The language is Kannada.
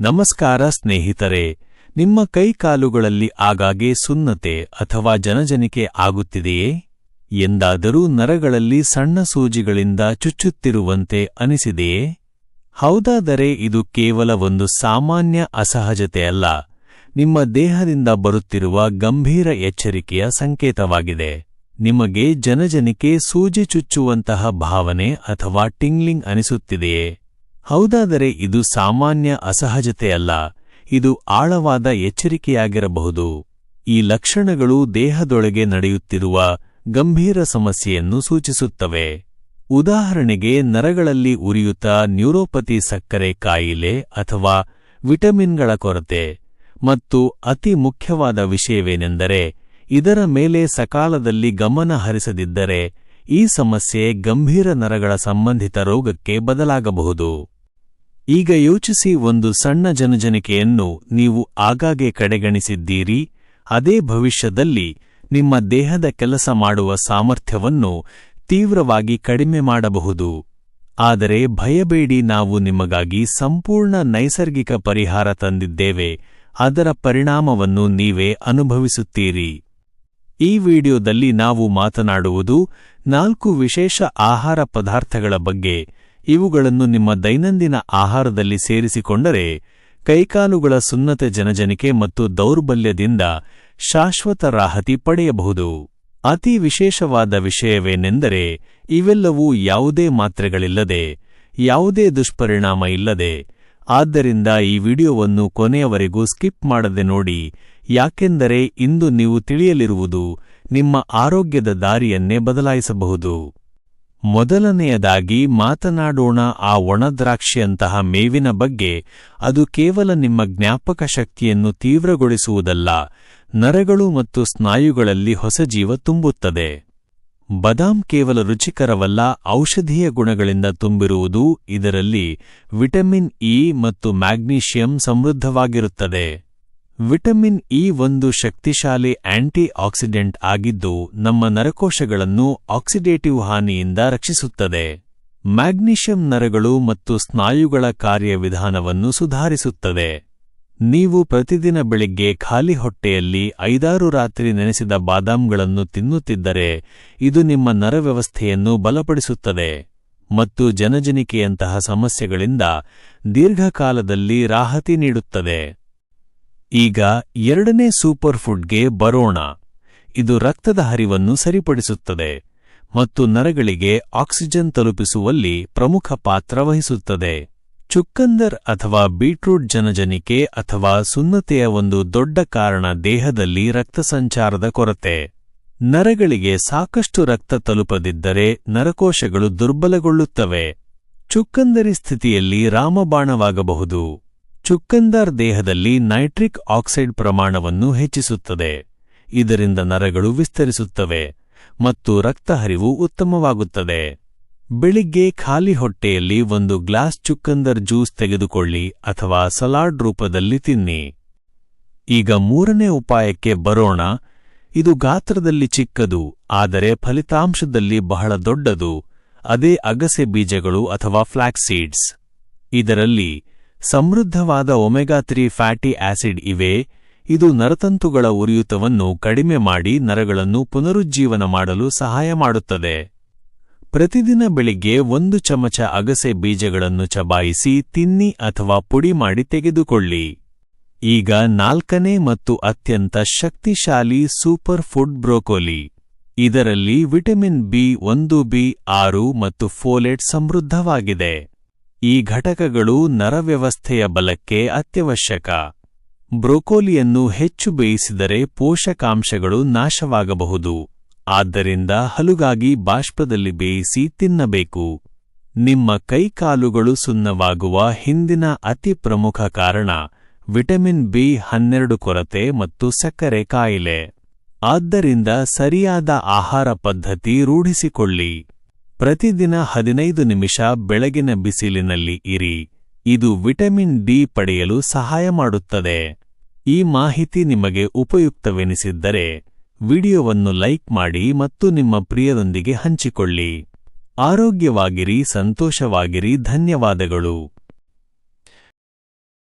ನಮಸ್ಕಾರ ಸ್ನೇಹಿತರೆ, ನಿಮ್ಮ ಕೈಕಾಲುಗಳಲ್ಲಿ ಆಗಾಗ್ಗೆ ಸುನ್ನತೆ ಅಥವಾ ಜನಜನಿಕೆ ಆಗುತ್ತಿದೆಯೇ? ಎಂದಾದರೂ ನರಗಳಲ್ಲಿ ಸಣ್ಣ ಸೂಜಿಗಳಿಂದ ಚುಚ್ಚುತ್ತಿರುವಂತೆ ಅನಿಸಿದೆಯೇ? ಹೌದಾದರೆ ಇದು ಕೇವಲ ಒಂದು ಸಾಮಾನ್ಯ ಅಸಹಜತೆಯಲ್ಲ, ನಿಮ್ಮ ದೇಹದಿಂದ ಬರುತ್ತಿರುವ ಗಂಭೀರ ಎಚ್ಚರಿಕೆಯ ಸಂಕೇತವಾಗಿದೆ. ನಿಮಗೆ ಜನಜನಿಕೆ ಸೂಜಿ ಚುಚ್ಚುವಂತಹ ಭಾವನೆ ಅಥವಾ ಟಿಂಗ್ಲಿಂಗ್ ಅನಿಸುತ್ತಿದೆಯೇ? ಹೌದಾದರೆ ಇದು ಸಾಮಾನ್ಯ ಅಸಹಜತೆಯಲ್ಲ, ಇದು ಆಳವಾದ ಎಚ್ಚರಿಕೆಯಾಗಿರಬಹುದು. ಈ ಲಕ್ಷಣಗಳು ದೇಹದೊಳಗೆ ನಡೆಯುತ್ತಿರುವ ಗಂಭೀರ ಸಮಸ್ಯೆಯನ್ನು ಸೂಚಿಸುತ್ತವೆ. ಉದಾಹರಣೆಗೆ, ನರಗಳಲ್ಲಿ ಉರಿಯೂತ ನ್ಯೂರೋಪತಿ ಸಕ್ಕರೆ ಕಾಯಿಲೆ ಅಥವಾ ವಿಟಮಿನ್ಗಳ ಕೊರತೆ ಮತ್ತು ಅತಿ ಮುಖ್ಯವಾದ ವಿಷಯವೇನೆಂದರೆ, ಇದರ ಮೇಲೆ ಸಕಾಲದಲ್ಲಿ ಗಮನ ಹರಿಸದಿದ್ದರೆ ಈ ಸಮಸ್ಯೆ ಗಂಭೀರ ನರಗಳ ಸಂಬಂಧಿತ ರೋಗಕ್ಕೆ ಬದಲಾಗಬಹುದು. ಈಗ ಯೋಚಿಸಿ ಒಂದು ಸಣ್ಣ ಜನಜನಿಕೆಯನ್ನು ನೀವು ಆಗಾಗ್ಗೆ ಕಡೆಗಣಿಸಿದ್ದೀರಿ, ಅದೇ ಭವಿಷ್ಯದಲ್ಲಿ ನಿಮ್ಮ ದೇಹದ ಕೆಲಸ ಮಾಡುವ ಸಾಮರ್ಥ್ಯವನ್ನು ತೀವ್ರವಾಗಿ ಕಡಿಮೆ ಮಾಡಬಹುದು. ಆದರೆ ಭಯಬೇಡಿ, ನಾವು ನಿಮಗಾಗಿ ಸಂಪೂರ್ಣ ನೈಸರ್ಗಿಕ ಪರಿಹಾರ ತಂದಿದ್ದೇವೆ, ಅದರ ಪರಿಣಾಮವನ್ನು ನೀವೇ ಅನುಭವಿಸುತ್ತೀರಿ. ಈ ವಿಡಿಯೋದಲ್ಲಿ ನಾವು ಮಾತನಾಡುವುದು ನಾಲ್ಕು ವಿಶೇಷ ಆಹಾರ ಪದಾರ್ಥಗಳ ಬಗ್ಗೆ ಇವುಗಳನ್ನು ನಿಮ್ಮ ದೈನಂದಿನ ಆಹಾರದಲ್ಲಿ ಸೇರಿಸಿಕೊಂಡರೆ ಕೈಕಾಲುಗಳ ಸುನ್ನತ ಜನಜನಿಕೆ ಮತ್ತು ದೌರ್ಬಲ್ಯದಿಂದ ಶಾಶ್ವತ ರಾಹತಿ ಪಡೆಯಬಹುದು. ಅತಿ ವಿಶೇಷವಾದ ವಿಷಯವೇನೆಂದರೆ ಇವೆಲ್ಲವೂ ಯಾವುದೇ ಮಾತ್ರೆಗಳಿಲ್ಲದೆ, ಯಾವುದೇ ದುಷ್ಪರಿಣಾಮ ಇಲ್ಲದೆ. ಆದ್ದರಿಂದ ಈ ವಿಡಿಯೋವನ್ನು ಕೊನೆಯವರೆಗೂ ಸ್ಕಿಪ್ ಮಾಡದೆ ನೋಡಿ, ಯಾಕೆಂದರೆ ಇಂದು ನೀವು ತಿಳಿಯಲಿರುವುದು ನಿಮ್ಮ ಆರೋಗ್ಯದ ದಾರಿಯನ್ನೇ ಬದಲಾಯಿಸಬಹುದು. ಮೊದಲನೆಯದಾಗಿ ಮಾತನಾಡೋಣ ಆ ಒಣದ್ರಾಕ್ಷಿಯಂತಹ ಮೇವಿನ ಬಗ್ಗೆ. ಅದು ಕೇವಲ ನಿಮ್ಮ ಜ್ಞಾಪಕ ಶಕ್ತಿಯನ್ನು ತೀವ್ರಗೊಳಿಸುವುದಲ್ಲ. ನರಗಳು ಮತ್ತು ಸ್ನಾಯುಗಳಲ್ಲಿ ಹೊಸ ಜೀವ ತುಂಬುತ್ತದೆ. ಬದಾಮ್ ಕೇವಲ ರುಚಿಕರವಲ್ಲ, ಔಷಧೀಯ ಗುಣಗಳಿಂದ ತುಂಬಿರುವುದು. ಇದರಲ್ಲಿ ವಿಟಮಿನ್ ಇ ಮತ್ತು ಮ್ಯಾಗ್ನೀಷಿಯಂ ಸಮೃದ್ಧವಾಗಿರುತ್ತದೆ. ವಿಟಮಿನ್ ಇ ಒಂದು ಶಕ್ತಿಶಾಲಿ ಆಂಟಿ ಆಕ್ಸಿಡೆಂಟ್ ಆಗಿದ್ದು, ನಮ್ಮ ನರಕೋಶಗಳನ್ನು ಆಕ್ಸಿಡೇಟಿವ್ ಹಾನಿಯಿಂದ ರಕ್ಷಿಸುತ್ತದೆ. ಮ್ಯಾಗ್ನೀಷಿಯಂ ನರಗಳು ಮತ್ತು ಸ್ನಾಯುಗಳ ಕಾರ್ಯವಿಧಾನವನ್ನು ಸುಧಾರಿಸುತ್ತದೆ. ನೀವು ಪ್ರತಿದಿನ ಬೆಳಿಗ್ಗೆ ಖಾಲಿ ಹೊಟ್ಟೆಯಲ್ಲಿ ಐದಾರು ರಾತ್ರಿ ನೆನೆಸಿದ ಬಾದಾಮ್ಗಳನ್ನು ತಿನ್ನುತ್ತಿದ್ದರೆ, ಇದು ನಿಮ್ಮ ನರವ್ಯವಸ್ಥೆಯನ್ನು ಬಲಪಡಿಸುತ್ತದೆ. ಮತ್ತು ಜನಜನಿಕೆಯಂತಹ ಸಮಸ್ಯೆಗಳಿಂದ ದೀರ್ಘಕಾಲದಲ್ಲಿ ರಾಹತಿ ನೀಡುತ್ತದೆ. ಈಗ ಎರಡನೇ ಸೂಪರ್ ಫುಡ್ಗೆ ಬರೋಣ. ಇದು ರಕ್ತದ ಹರಿವನ್ನು ಸರಿಪಡಿಸುತ್ತದೆ ಮತ್ತು ನರಗಳಿಗೆ ಆಕ್ಸಿಜನ್ ತಲುಪಿಸುವಲ್ಲಿ ಪ್ರಮುಖ ಪಾತ್ರ ವಹಿಸುತ್ತದೆ. ಚುಕ್ಕಂದರ್ ಅಥವಾ ಬೀಟ್ರೂಟ್ ಜನಜನಿಕೆ ಅಥವಾ ಸುನ್ನತೆಯ ಒಂದು ದೊಡ್ಡ ಕಾರಣ ದೇಹದಲ್ಲಿ ರಕ್ತ ಸಂಚಾರದ ಕೊರತೆ. ನರಗಳಿಗೆ ಸಾಕಷ್ಟು ರಕ್ತ ತಲುಪದಿದ್ದರೆ ನರಕೋಶಗಳು ದುರ್ಬಲಗೊಳ್ಳುತ್ತವೆ. ಚುಕ್ಕಂದರಿ ಸ್ಥಿತಿಯಲ್ಲಿ ರಾಮಬಾಣವಾಗಬಹುದು. ಚುಕ್ಕಂದಾರ್ ದೇಹದಲ್ಲಿ ನೈಟ್ರಿಕ್ ಆಕ್ಸೈಡ್ ಪ್ರಮಾಣವನ್ನು ಹೆಚ್ಚಿಸುತ್ತದೆ. ಇದರಿಂದ ನರಗಳು ವಿಸ್ತರಿಸುತ್ತವೆ ಮತ್ತು ರಕ್ತಹರಿವು ಉತ್ತಮವಾಗುತ್ತದೆ. ಬೆಳಿಗ್ಗೆ ಖಾಲಿ ಹೊಟ್ಟೆಯಲ್ಲಿ ಒಂದು ಗ್ಲಾಸ್ ಚುಕ್ಕಂದರ್ ಜ್ಯೂಸ್ ತೆಗೆದುಕೊಳ್ಳಿ ಅಥವಾ ಸಲಾಡ್ ರೂಪದಲ್ಲಿ ತಿನ್ನಿ. ಈಗ ಮೂರನೇ ಉಪಾಯಕ್ಕೆ ಬರೋಣ. ಇದು ಗಾತ್ರದಲ್ಲಿ ಚಿಕ್ಕದು, ಆದರೆ ಫಲಿತಾಂಶದಲ್ಲಿ ಬಹಳ ದೊಡ್ಡದು. ಅದೇ ಅಗಸೆ ಬೀಜಗಳು ಅಥವಾ ಫ್ಲ್ಯಾಕ್ಸೀಡ್ಸ್ ಸೀಡ್ಸ್. ಇದರಲ್ಲಿ ಸಮೃದ್ಧವಾದ ಒಮೆಗಾ ತ್ರೀ ಫ್ಯಾಟಿ ಆಸಿಡ್ ಇವೆ. ಇದು ನರತಂತುಗಳ ಉರಿಯೂತವನ್ನು ಕಡಿಮೆ ಮಾಡಿ ನರಗಳನ್ನು ಪುನರುಜ್ಜೀವನ ಮಾಡಲು ಸಹಾಯ ಮಾಡುತ್ತದೆ. ಪ್ರತಿದಿನ ಬೆಳಿಗ್ಗೆ ಒಂದು ಚಮಚ ಅಗಸೆ ಬೀಜಗಳನ್ನು ಚಬಾಯಿಸಿ ತಿನ್ನಿ ಅಥವಾ ಪುಡಿ ಮಾಡಿ ತೆಗೆದುಕೊಳ್ಳಿ. ಈಗ ನಾಲ್ಕನೇ ಮತ್ತು ಅತ್ಯಂತ ಶಕ್ತಿಶಾಲಿ ಸೂಪರ್ ಫುಡ್ ಬ್ರೋಕೋಲಿ. ಇದರಲ್ಲಿ ವಿಟಮಿನ್ ಬಿ ಒಂದು, ಬಿ ಆರು ಮತ್ತು ಫೋಲೆಟ್ ಸಮೃದ್ಧವಾಗಿದೆ. ಈ ಘಟಕಗಳು ನರವ್ಯವಸ್ಥೆಯ ಬಲಕ್ಕೆ ಅತ್ಯವಶ್ಯಕ. ಬ್ರೋಕೋಲಿಯನ್ನು ಹೆಚ್ಚು ಬೇಯಿಸಿದರೆ ಪೋಷಕಾಂಶಗಳು ನಾಶವಾಗಬಹುದು. ಆದ್ದರಿಂದ ಹಲುಗಾಗಿ ಬಾಷ್ಪದಲ್ಲಿ ಬೇಯಿಸಿ ತಿನ್ನಬೇಕು. ನಿಮ್ಮ ಕೈಕಾಲುಗಳು ಸುನ್ನವಾಗುವ ಹಿಂದಿನ ಅತಿ ಪ್ರಮುಖ ಕಾರಣ ವಿಟಮಿನ್ ಬಿ ಹನ್ನೆರಡು ಕೊರತೆ ಮತ್ತು ಸಕ್ಕರೆ ಕಾಯಿಲೆ. ಆದ್ದರಿಂದ ಸರಿಯಾದ ಆಹಾರ ಪದ್ಧತಿ ರೂಢಿಸಿಕೊಳ್ಳಿ. ಪ್ರತಿದಿನ ಹದಿನೈದು ನಿಮಿಷ ಬೆಳಗಿನ ಬಿಸಿಲಿನಲ್ಲಿ ಇರಿ. ಇದು ವಿಟಮಿನ್ ಡಿ ಪಡೆಯಲು ಸಹಾಯ ಮಾಡುತ್ತದೆ. ಈ ಮಾಹಿತಿ ನಿಮಗೆ ಉಪಯುಕ್ತವೆನಿಸಿದ್ದರೆ, ವಿಡಿಯೋವನ್ನು ಲೈಕ್ ಮಾಡಿ ಮತ್ತು ನಿಮ್ಮ ಪ್ರಿಯರೊಂದಿಗೆ ಹಂಚಿಕೊಳ್ಳಿ. ಆರೋಗ್ಯವಾಗಿರಿ, ಸಂತೋಷವಾಗಿರಿ, ಧನ್ಯವಾದಗಳು.